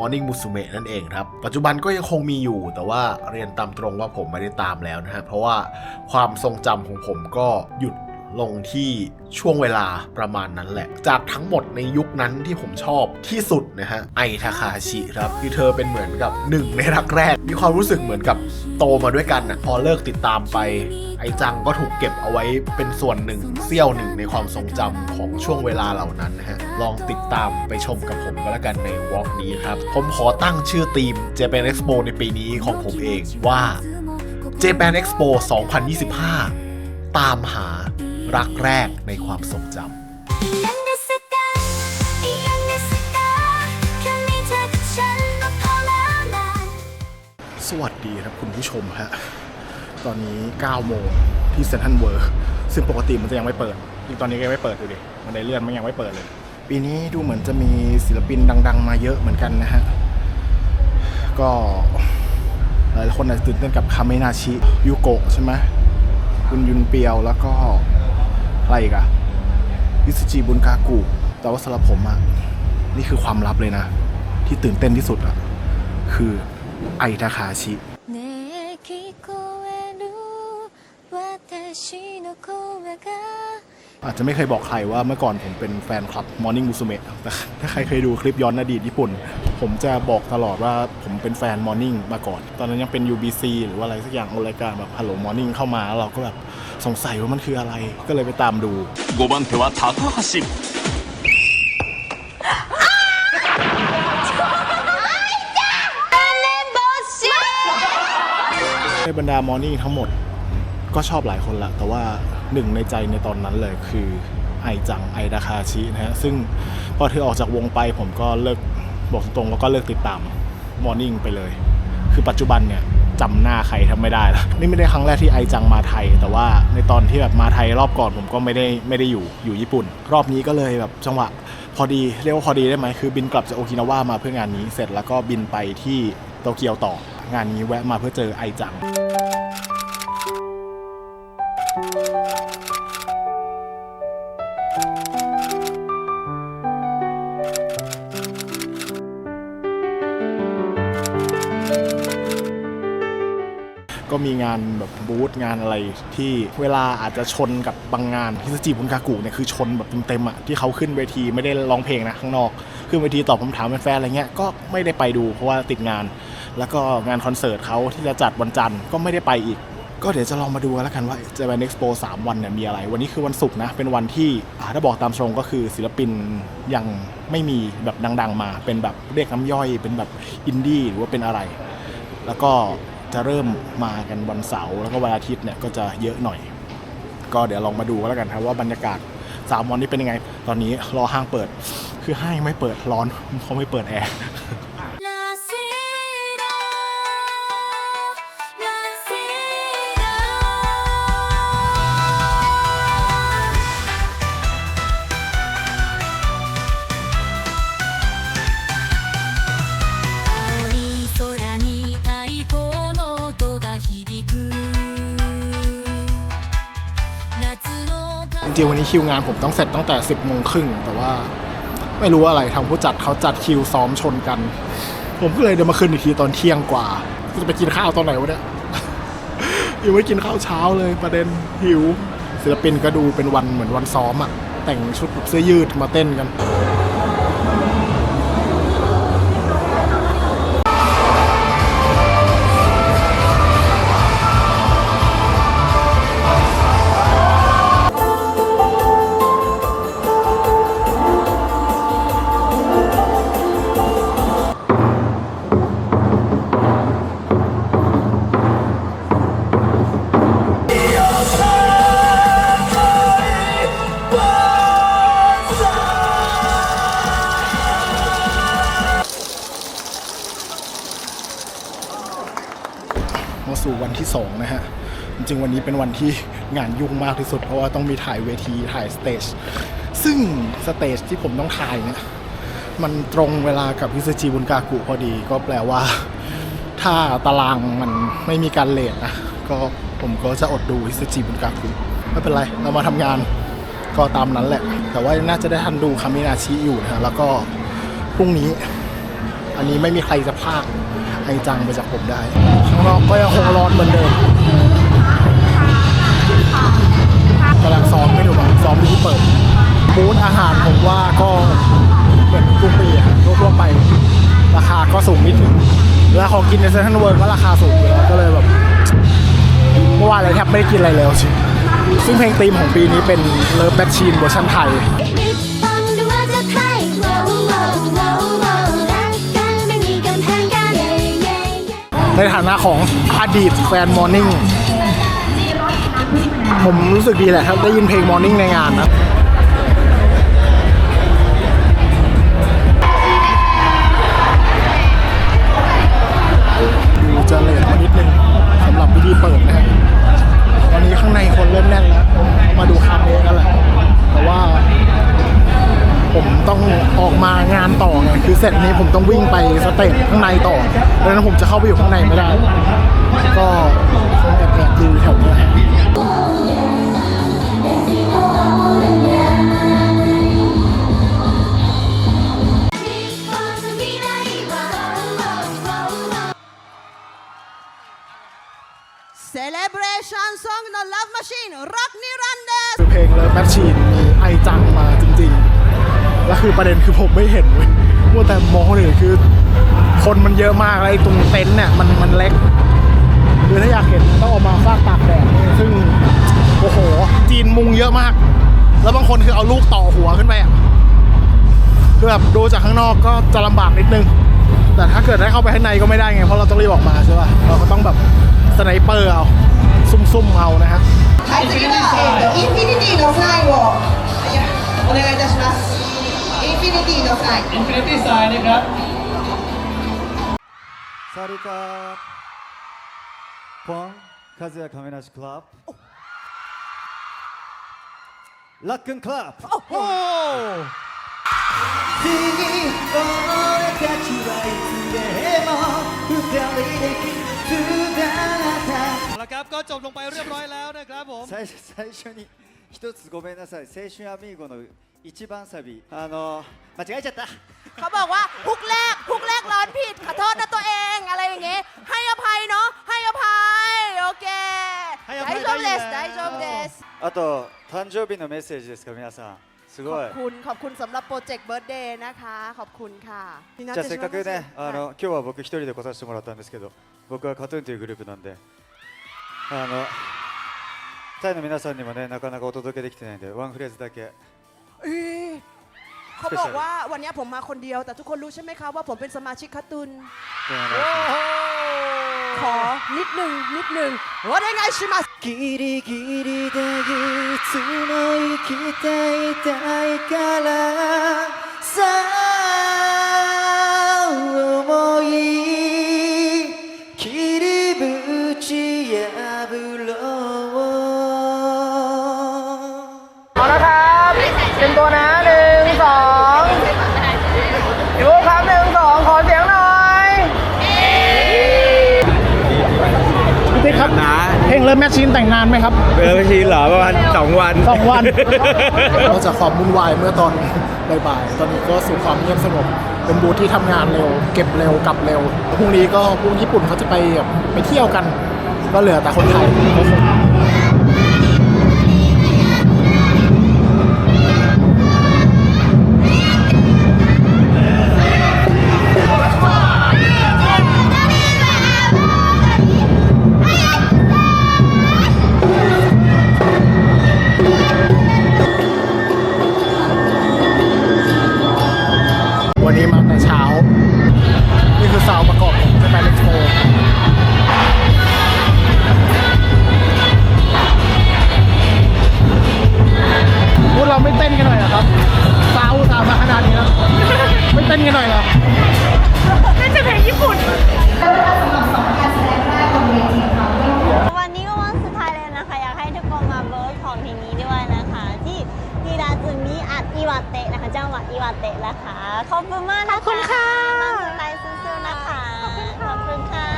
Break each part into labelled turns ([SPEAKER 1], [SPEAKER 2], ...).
[SPEAKER 1] Morning Musume นั่นเองครับ ปัจจุบันก็ยังคงมีอยู่แต่ว่าเรียนตามตรงว่าผมไม่ได้ตามแล้วนะฮะเพราะว่าความทรงจำของผมก็หยุด ลงที่ช่วงเวลาประมาณนั้นแหละ จากทั้งหมดในยุคนั้นที่ผมชอบที่สุดนะฮะไอทาคาชิครับคือเธอเป็นเหมือนกับหนึ่งในรักแรก มีความรู้สึกเหมือนกับโตมาด้วยกันนะพอเลิกติดตามไป ไอจังก็ถูกเก็บเอาไว้เป็นส่วนหนึ่งเสี้ยวหนึ่งในความทรงจำของช่วงเวลาเหล่านั้นนะฮะลองติดตามไปชมกับผมก็แล้วกันในวอล์กนี้ครับผมขอตั้งชื่อทีม Japan Expo ในปีนี้ของผมเองว่า Japan Expo 2025 ตามหา รักแรกในความทรงจำ
[SPEAKER 2] สวัสดีครับคุณผู้ชมฮะ ตอนนี้ 9 โมงที่เซนทันเวิร์ซึ่งปกติมันจะยังไม่เปิดจริงตอนนี้ยังไม่เปิดอยู่ดิ มันได้เลื่อนมันยังไม่เปิดเลย ปีนี้ดูเหมือนจะมีศิลปินดัง ๆ มาเยอะเหมือนกันนะฮะ ก็หลายคนอาจจะตื่นเต้นกับคาเมนาชิยูโกะใช่ไหมคุณยุนเปียวแล้วก็ อะไรอีกอะอิสจิบุนกากุแต่ว่าสำหรับผมอะนี่คือความลับเลยนะ ที่ตื่นเต้นที่สุดอะคือไอทาคาชิอาจจะไม่เคยบอกใครว่าเมื่อก่อนผมเป็นแฟนคลับ Morning Musume แต่ถ้าใครเคยดูคลิปย้อนอดีตญี่ปุ่น ผมจะบอกตลอดว่าผมเป็นแฟน Morning มาก่อน ตอนนั้นยังเป็น UBC หรือว่าอะไรสักอย่างรายการแบบ Hello Morning เข้ามาแล้วเราก็แบบสงสัยว่ามันคืออะไร ก็เลยไปตามดู
[SPEAKER 3] 5番手は高橋
[SPEAKER 2] ในบรรดามอร์นิ่งทั้งหมดก็ชอบหลายคนละ แต่ว่าหนึ่งในใจในตอนนั้นเลยคือไอจังไอดาคาชินะฮะ ซึ่งพอเธอออกจากวงไปผมก็เลิก บอกตรงๆแล้วก็เลิกติดตามมอร์นิ่งไปเลย คือปัจจุบันเนี่ยจำหน้าใครแทบไม่ได้ละนี่ไม่ได้ครั้งแรกที่ไอจังมาไทย แต่ว่าในตอนที่แบบมาไทยรอบก่อนผมก็ไม่ได้ไม่ได้อยู่อยู่ญี่ปุ่น รอบนี้ก็เลยแบบจังหวะพอดีเรียกว่าพอดีได้ไหมคือบินกลับจากโอกินาวามาเพื่องานนี้เสร็จแล้วก็บินไปที่โตเกียวต่องานนี้แวะมาเพื่อเจอไอจังานแบบบูธงานอะไรที่เวลาอาจจะชนกับบางงานฮิสจิบุนกากุเนี่ยคือชนแบบเต็มๆอะที่เขาขึ้นเวทีไม่ได้ร้องเพลงนะข้างนอก ขึ้นเวทีตอบคำถามแฟนๆอะไรเงี้ยก็ไม่ได้ไปดูเพราะว่าติดงาน แล้วก็งานคอนเสิร์ตเขาที่จะจัดวันจันทร์ก็ไม่ได้ไปอีกก็เดี๋ยวจะลองมาดูกันแล้วกันว่าจะเป็น Expo 3 วันเนี่ยมีอะไร วันนี้คือวันศุกร์นะ เป็นวันที่ถ้าบอกตามตรงก็คือศิลปินยังไม่มีแบบดัง ๆ มา เป็นแบบเรียกน้ำย่อย เป็นแบบอินดี้หรือว่าเป็นอะไร แล้วก็ จะเริ่มมากันวันเสาร์แล้วก็วันอาทิตย์เนี่ยก็จะเยอะหน่อย ก็เดี๋ยวลองมาดูกันแล้วกันครับว่าบรรยากาศสามวันนี้เป็นยังไง ตอนนี้รอห้างเปิด คือห้างยังไม่เปิดร้อนเขาไม่เปิดแอร์ ริงๆวันนี้คิวงานผมต้องเสร็จตั้งแต่ 10โมงครึ่งแต่ว่าไม่รู้อะไรทางผู้จัดเขาจัดคิวซ้อมชนกัน ผมก็เลยเดินมาคืนอีกทีตอนเที่ยงกว่าจะไปกินข้าวตอนไหนวะเนี่ยยังไม่กินข้าวเช้าเลยประเด็นหิวศิลปินก็ดูเป็นวันเหมือนวันซ้อมอะแต่งชุดเสื้อยืดมาเต้นกัน มาสู่วันที่ 2 นะฮะ จริงๆวันนี้เป็นวันที่งานยุ่งมากที่สุด เพราะว่าต้องมีถ่ายเวทีถ่ายสเตจซึ่งสเตจที่ผมต้องถ่ายเนี่ยมันตรงเวลากับพิซจิบุนกากุพอดี ก็แปลว่า ถ้าตารางมันไม่มีการเลทนะก็ผมก็จะอดดูพิซจิบุนกากุไม่เป็นไร เรามาทำงานก็ตามนั้นแหละ แต่ว่าน่าจะได้ทันดูคามินาชิอยู่นะแล้วก็พรุ่งนี้ อันนี้ไม่มีใครจะพลาก ไอจังไปจากผมได้ข้างนอกก็ยังคงร้อนเหมือนเดิมกำลังซ้อมไม่ดูบ้างซ้อมที่เปิดบูธอาหารผมว่าก็เหมือนทุกปีทั่วไป ราคาก็สูงไม่ถึงแล้วของกินในเซนทรัลเวิร์ก็ราคาสูงอยู่แล้วก็เลยแบบเมื่อวานเลยแทบไม่ได้กินอะไรเลยจริงซึ่งเพลงธีมของปีนี้เป็นเลิฟแบทชีนเวอร์ชันไทย ในฐานะของอดีตแฟนมอร์นิ่งผมรู้สึกดีแหละครับ ได้ยินเพลงมอร์นิ่งในงานนะ ต้องออกมางานต่อไงคือเสร็จนี้ผมต้องวิ่งไปสเตจข้างในต่อดังนั้นผมจะเข้าไปอยู่ข้างในไม่ได้ ก็คงแอบแอบดูแถวนี้แหละ
[SPEAKER 4] ฟังมีได้โว้วโว้วโว้วโว้ว
[SPEAKER 5] Celebration Song The Love Machine รักนิรันดร์
[SPEAKER 2] คือเพลงเลยแมชชีนมีไอจังมาจริงๆ แล้วคือประเด็นคือผมไม่เห็นเว้ยว่าแต่มองเลยคือ คนมันเยอะมากแล้ไอ้ตรงเต็นท์เนี่ยมันมันเล็กคือถ้าอยากเห็นต้องออกมาฟากตากแดดซึ่งโอ้โห จีนมุงเยอะมาก แล้วบางคนคือเอาลูกต่อหัวขึ้นไปอะคือแบบดูจากข้างนอกก็จะลำบากนิดนึง แต่ถ้าเกิดได้เข้าไปข้างในก็ไม่ได้ไง เพราะเราต้องรีบออกมาใช่ป่ะ เราก็ต้องแบบสไนเปอร์เอา ซุ่มๆเอานะฮะ
[SPEAKER 5] ไทยฟิลิปปินส์อินฟินิตี้โนไฟวอร์โอเนกาอิตาชิมัส フィニティの際イン
[SPEAKER 6] フィニティーายนะครั
[SPEAKER 7] ーสวัカズヤ亀梨クラブ。ラックンクラブ。
[SPEAKER 5] おお
[SPEAKER 7] 次俺たちはいつでも二人で絆เอา
[SPEAKER 6] ละครับก็จบลง
[SPEAKER 7] 最初に一つごめんなさい。青春アミーゴの一番サビあの間違えちゃった
[SPEAKER 5] เขาบอกว่าฮุกแรกฮุกแรกร้อนผิด ขอโทษนะตัวเอง อะไรอย่างเงี้ย ให้อภัยเนาะ ให้อภัย โอเค
[SPEAKER 6] ให้อภั
[SPEAKER 5] ได้
[SPEAKER 6] ย
[SPEAKER 5] จบเดส
[SPEAKER 6] ได้
[SPEAKER 5] ได้
[SPEAKER 6] อยู่
[SPEAKER 5] จบเดส
[SPEAKER 7] あと誕生日のメッセージですか皆さんす
[SPEAKER 5] ข
[SPEAKER 7] ご
[SPEAKER 5] อบ
[SPEAKER 7] い
[SPEAKER 5] คุณ ขอบคุณสำหรับโปรเจกต์เบิร์ดเดย์นะคะ ขอบคุณค่ะ
[SPEAKER 7] じゃあせっかくねあの今日は僕一人で来させてもらったんですけど僕はカトゥーンというグループなんであのタイの皆さんにもねなかなかお届けできてないんでワンフレーズだけ
[SPEAKER 5] เอ้ยเขาบอกว่าวันนี้ผมมาคนเดียว แต่ทุกคนรู้ใช่ไหมคะว่าผมเป็นสมาชิกคาตุน
[SPEAKER 7] お願いします
[SPEAKER 5] ขอนิดหนึ่งนิดหนึ่งว่าได้ไงชิมา
[SPEAKER 7] ギリギリでいつも生きていたいからさ
[SPEAKER 2] พี่ติ๊กครับเพลงเริ่มแมชชีนแต่งนานไหมครับ
[SPEAKER 8] เออไม่ชีเหรอประมาณสองวัน
[SPEAKER 2] สองวันนอกจากความวุ่นวายเมื่อตอนบ่ายๆตอนนี้ก็สู่ความเงียบสงบเป็นบูธที่ทำงานเร็ว เก็บเร็วกลับเร็วพรุ่งนี้ก็พวกญี่ปุ่นเขาจะไปแบบไปเที่ยวกัน ก็เหลือแต่คนไทยะนะ
[SPEAKER 9] คะจังหวัดอิวาเตะนะคะ ขอบคุณมากนะคะขอบคุณค่ะมาสุดท้ายสู้ๆนะคะ ขอบคุณค่ะ ขอบคุณค่ะ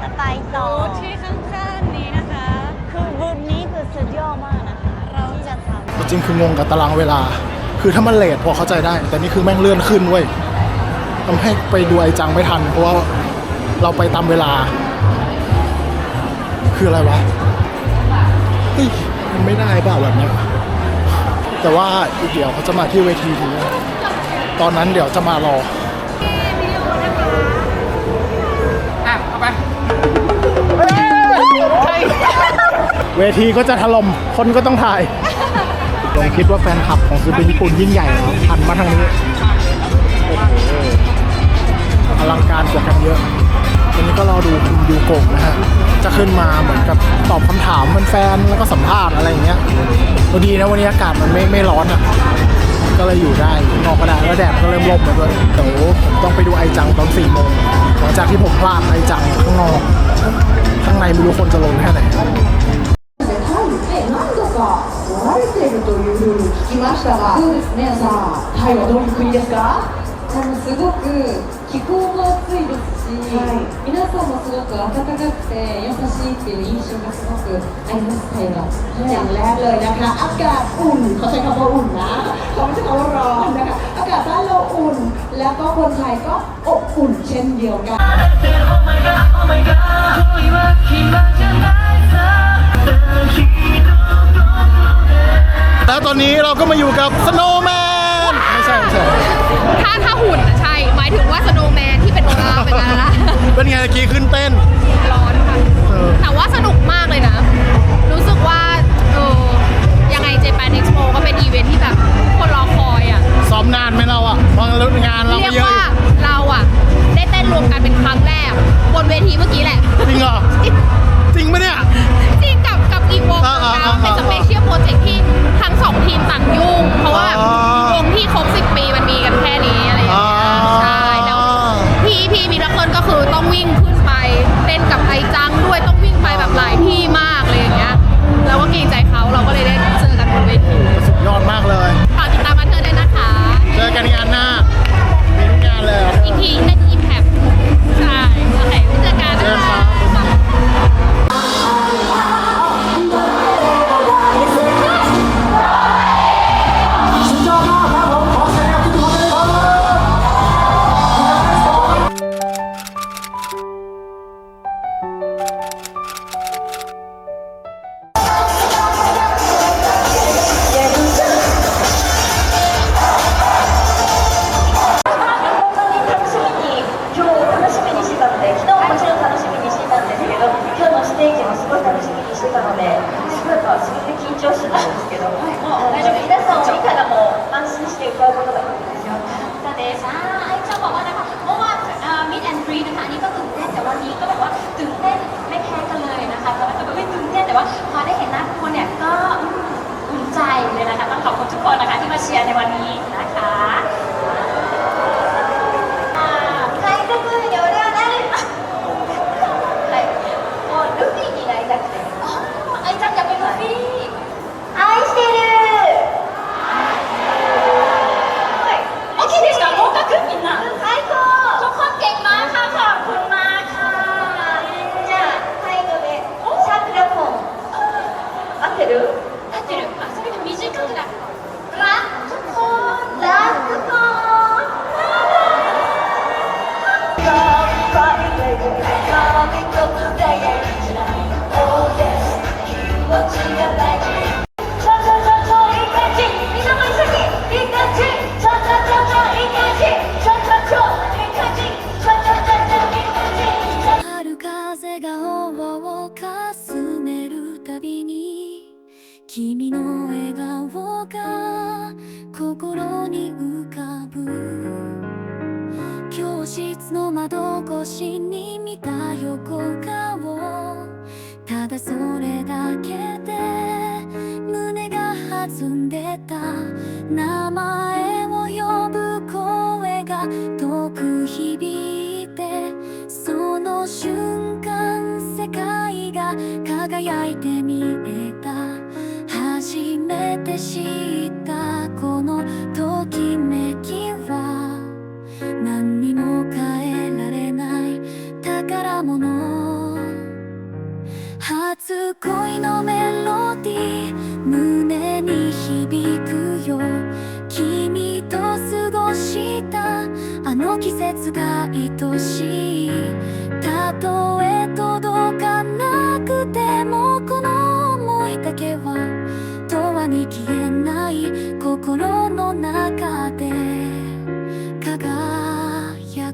[SPEAKER 9] จะไปต่อ ที่ข้างๆนี้นะคะ คือบูธนี้คือสุดยอดมากนะคะ เราจะทำ
[SPEAKER 2] จริงๆคืองงกับตารางเวลา คือถ้ามันเลทพอเข้าใจได้ แต่นี่คือแม่งเลื่อนขึ้นเว้ยทำให้ไปดูไอจังไม่ทัน เพราะว่าเราไปตามเวลา คืออะไรวะ เฮ้ย มันไม่ได้เปล่าแบบเนี้ย แต่ว่าอีกเดี๋ยวเขาจะมาที่เวทีนี้ตอนนั้นเดี๋ยวจะมารอ
[SPEAKER 10] อะเอาไป
[SPEAKER 2] เวทีก็จะถล่มคนก็ต้องถ่ายผมคิดว่าแฟนคลับของศิลปินญี่ปุ่นยิ่งใหญ่แล้วหันมาทางนี้โอ้โหอลังการกว่ากันเยอะวันนี้ก็รอดูคุณยูโกะนะฮะ จะขึ้นมาเหมือนกับตอบคำถามแฟนๆแล้วก็สัมภาษณ์อะไรอย่างเงี้ยพอดีนะวันนี้อากาศมันไม่ไม่ร้อนอ่ะ ก็เลยอยู่ได้อยู่นอกก็ได้แล้วแดดก็เริ่มร่มแล้วด้วยเดี๋ยวผมต้องไปดูไอจังตอนสี่โมงหลังจากที่ผมพลาดไอจังข้างนอก ข้างในไม่รู้คนจะลงแค่ไหน
[SPEAKER 4] 何度か来られているというふうに聞きましたがそうですねさあタイはどういう国ですか あのすごく気候も暑いですし、皆さんもすごく暖かくて優しいっていう印象がすごくありますタイは、อย่างแรกเลยนะคะอากาศอุ่นเขาใช้คำว่าอุ่นนะเขาไม่ใช่คำว่าร้อนนะคะอากาศบ้านเราอุ่น แล้วก็คนไทยก็อบอุ่นเช่นเดียวกัน
[SPEAKER 2] แล้วตอนนี้เราก็มาอยู่กับสโนว์แมนไม่ใช่ไม่ใช่
[SPEAKER 5] ถ้าถ้าหุ่นอะใช่ หมายถึงว่าสโนว์แมนที่เป็นโอลาฟเป็นอะไรนะ
[SPEAKER 2] เป็นไงตะกี้ขึ้นเต้น
[SPEAKER 5] ร้อนค่ะ
[SPEAKER 2] เออ
[SPEAKER 5] แต่ว่าสนุกมากเลยนะ รู้สึกว่า เออ ยังไงเจแปนเอ็กซ์โปก็เป็นอีเวนท์ที่แบบทุกคนรอคอยอะ
[SPEAKER 2] ซ้อมนานไหมเราอะเพราะงานเรา
[SPEAKER 5] เรี
[SPEAKER 2] ก็
[SPEAKER 5] ยก
[SPEAKER 2] เยอะ
[SPEAKER 5] ว่า
[SPEAKER 2] อยู่
[SPEAKER 5] เราอะ ได้เต้นรวมกันเป็นครั้งแรก บนเวทีเมื่อกี้แหละ
[SPEAKER 2] จริงเหรอ จริงปะเนี่ย
[SPEAKER 5] ว่าพ
[SPEAKER 2] อ
[SPEAKER 5] ได้เห็
[SPEAKER 2] น
[SPEAKER 9] หน้าทุกคนเนี่ยก็อืมอุ่นใจเลยนะคะต้องขอบคุณทุกคนนะคะที่มาเชียร์ในวันนี้นะคะ
[SPEAKER 4] 君の笑顔が心に浮かぶ。教室の窓越しに見た横顔。ただそれだけで胸が弾んでた。名前を呼ぶ声が遠く響いて。その瞬間世界が輝いてめて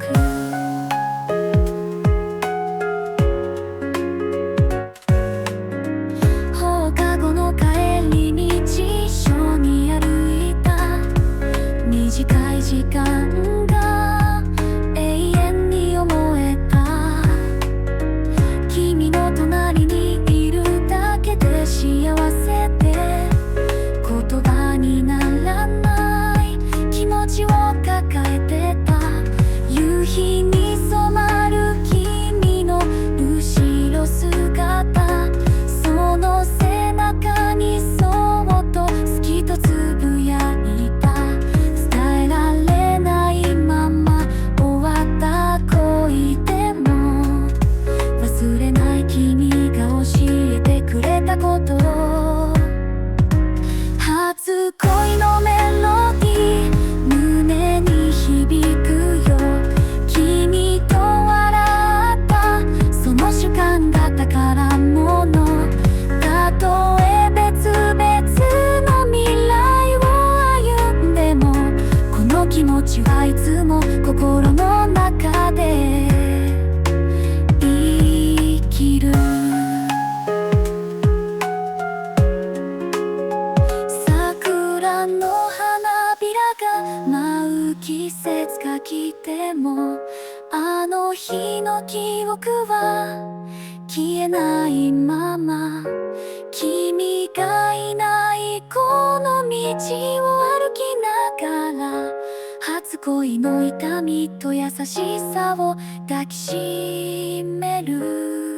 [SPEAKER 4] bakın. 恋の痛みと優しさを抱きしめる。